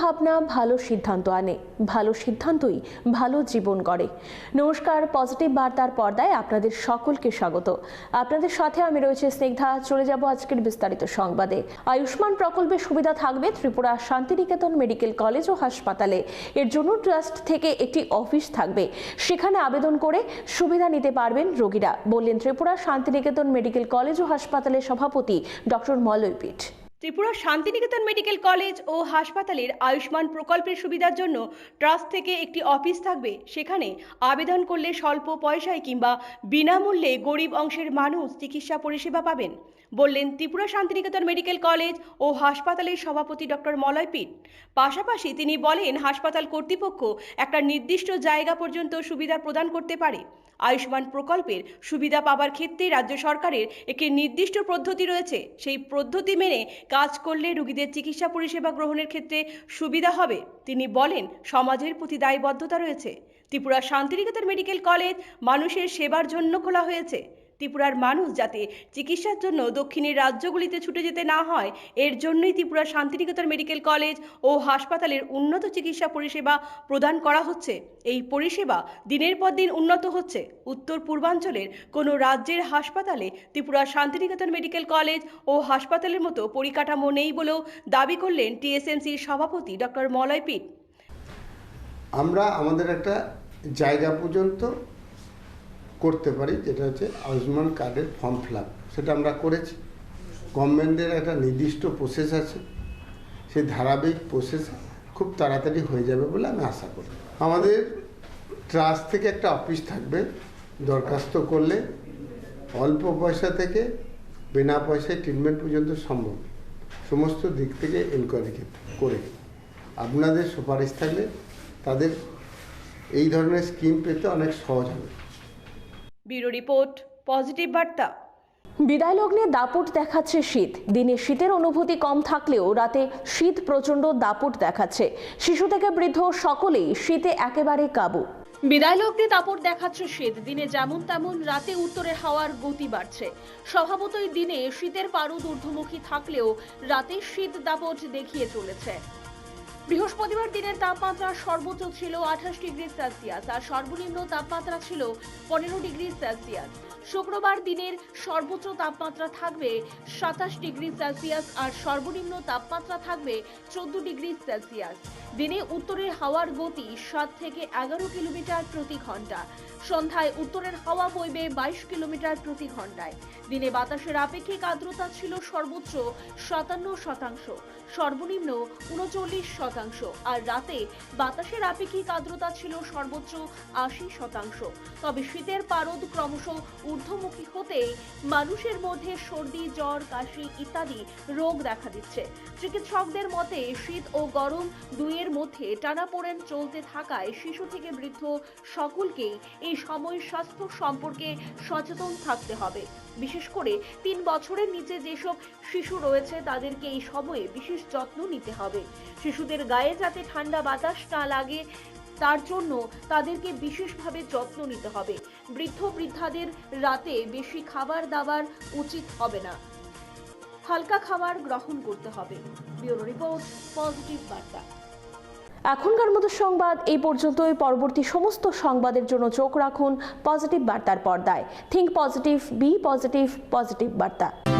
ভাবনা, ভালো সিদ্ধান্ত আনে। ভালো সিদ্ধান্তই ভালো জীবন গড়ে। নমস্কার, পজিটিভ বার্তার পর্দায় আপনাদের সকলকে স্বাগত। আপনাদের সাথে আমি রয়েছে স্নিগ্ধা। চলে যাব আজকের বিস্তারিত সংবাদে। আয়ুষ্মান প্রকল্পের সুবিধা থাকবে ত্রিপুরা শান্তিনিকেতন মেডিকেল কলেজ ও হাসপাতালে। এর জন্য ট্রাস্ট থেকে একটি অফিস থাকবে। সেখানে আবেদন করে সুবিধা নিতে পারবেন রোগীরা, বললেন ত্রিপুরা শান্তিনিকেতন মেডিকেল কলেজ ও হাসপাতালের সভাপতি doctor Malaypith. Tripura Santiniketan medical college ও হাসপাতালের আয়ুষ্মান প্রকল্পের সুবিধার জন্য ট্রাস্ট থেকে একটি অফিস থাকবে। সেখানে আবেদন করলে স্বল্প পয়সায় কিংবা বিনামূল্যে গরিব অংশের মানুষ চিকিৎসা পরিষেবা পাবেন। বললেন ত্রিপুরা শান্তিনিকেতন মেডিকেল কলেজ ও হাসপাতালের সভাপতি ডক্টর মলয়পীঠ পাশাপাশি তিনি বলেন, হাসপাতাল কর্তৃপক্ষ একটা নির্দিষ্ট জায়গা পর্যন্ত সুবিধা প্রদান করতে পারে। আয়ুষ্মান প্রকল্পের সুবিধা পাবার ক্ষেত্রে রাজ্য সরকারের একটি নির্দিষ্ট পদ্ধতি রয়েছে। সেই পদ্ধতি মেনে কাজ করলে রোগীদের চিকিৎসা পরিষেবা গ্রহণের ক্ষেত্রে সুবিধা হবে। তিনি বলেন, সমাজের প্রতি দায়বদ্ধতা রয়েছে। ত্রিপুরা শান্তিনিকেতন মেডিকেল কলেজ মানুষের সেবার জন্য খোলা হয়েছে। ত্রিপুরার মানুষ যাতে চিকিৎসার জন্য দক্ষিণের রাজ্যগুলিতে ছুটে যেতে না হয়, এর জন্যই ত্রিপুরা শান্তিনিকেতন মেডিকেল কলেজ ও হাসপাতালের উন্নত চিকিৎসা পরিষেবা প্রদান করা হচ্ছে। এই পরিষেবা দিনের পর দিন উন্নত হচ্ছে। উত্তর পূর্বাঞ্চলের কোনো রাজ্যের হাসপাতালে ত্রিপুরা শান্তিনিকেতন মেডিকেল কলেজ ও হাসপাতালের মতো পরিকাঠামো নেই বলেও দাবি করলেন টিএসএমসির সভাপতি ডক্টর মলয়পীঠ আমরা আমাদের একটা জায়গা পর্যন্ত করতে পারি, যেটা হচ্ছে আয়ুষ্মান কার্ডের ফর্ম ফিল সেটা আমরা করেছি। গভর্নমেন্টের একটা নির্দিষ্ট প্রসেস আছে। সেই ধারাবাহিক প্রসেস খুব তাড়াতাড়ি হয়ে যাবে বলে আমি আশা করি। আমাদের ট্রাস্ট থেকে একটা অফিস থাকবে, দরখাস্ত করলে অল্প পয়সা থেকে বিনা পয়সায় ট্রিটমেন্ট পর্যন্ত সম্ভব। সমস্ত দিক থেকে এনকোয়ারি করে। আপনাদের সুপারিশ থাকলে তাদের এই ধরনের স্কিম পেতে অনেক সহজ হবে। ব্যুরো রিপোর্ট পজিটিভ বার্তা। বিদায় লগ্নে দাপট দেখাচ্ছে শীত। দিনে শীতের অনুভূতি কম থাকলেও রাতে শীত প্রচণ্ড দাপট দেখাচ্ছে। শিশু থেকে বৃদ্ধ সকলেই শীতে একেবারে কাবু। বিদায় লগ্নে দাপট দেখাচ্ছে শীত। দিনে যেমন তেমন রাতে উত্তরের হাওয়ার গতি বাড়ছে। স্বভাবতই দিনে শীতের পারদ ঊর্ধ্বমুখী থাকলেও রাতে শীত দাপট দেখিয়ে চলেছে। বৃহস্পতিবার দিনের তাপমাত্রা সর্বোচ্চ ছিল আঠাশ ডিগ্রি সেলসিয়াস, আর সর্বনিম্ন তাপমাত্রা ছিল পনেরো ডিগ্রি সেলসিয়াস। শুক্রবার দিনের সর্বোচ্চ তাপমাত্রা থাকবে সাতাশ ডিগ্রি সেলসিয়াস আর সর্বনিম্ন তাপমাত্রা থাকবে চোদ্দ ডিগ্রি সেলসিয়াস। দিনে উত্তরের হাওয়ার গতি সাত থেকে এগারো কিলোমিটার প্রতি ঘণ্টা। সন্ধ্যায় উত্তরের হাওয়া বইবে বাইশ কিলোমিটার প্রতি ঘন্টায়। দিনে বাতাসের আপেক্ষিক আর্দ্রতা ছিল সর্বোচ্চ সাতান্ন শতাংশ, সর্বনিম্ন উনচল্লিশ শতাংশ আর রাতে বাতাসের আপেক্ষিক আর্দ্রতা ছিল সর্বোচ্চ আশি শতাংশ। তবে শীতের পারদ ক্রমশ ঊর্ধ্বমুখী হতে মানুষের মধ্যে সর্দি, জ্বর, কাশি ইত্যাদি রোগ দেখা দিচ্ছে। চিকিৎসকদের মতে, শীত ও গরম দুইয়ের মধ্যে টানাপোড়েন চলতে থাকায় শিশু থেকে বৃদ্ধ সকলকেই এই সময় স্বাস্থ্য সম্পর্কে সচেতন থাকতে হবে। বিশেষ করে তিন বছরের নিচে যেসব শিশু রয়েছে, তাদেরকে এই সময়ে বিশেষ যত্ন নিতে হবে। শিশুদের গায়ে যাতে ঠান্ডা বাতাস না লাগে, তার জন্য তাদেরকে বিশেষভাবে যত্ন নিতে হবে। বৃদ্ধ বৃদ্ধাদের রাতে বেশি খাবার দাবার উচিত হবে না। হালকা খাবার গ্রহণ করতে হবে। ব্যুরো রিপোর্ট, পজিটিভ বার্তা। এখনকার মতো সংবাদ এই পর্যন্তই। পরবর্তী সমস্ত সংবাদের জন্য চোখ রাখুন পজিটিভ বার্তার পর্দায়। Think positive be positive positive বার্তা।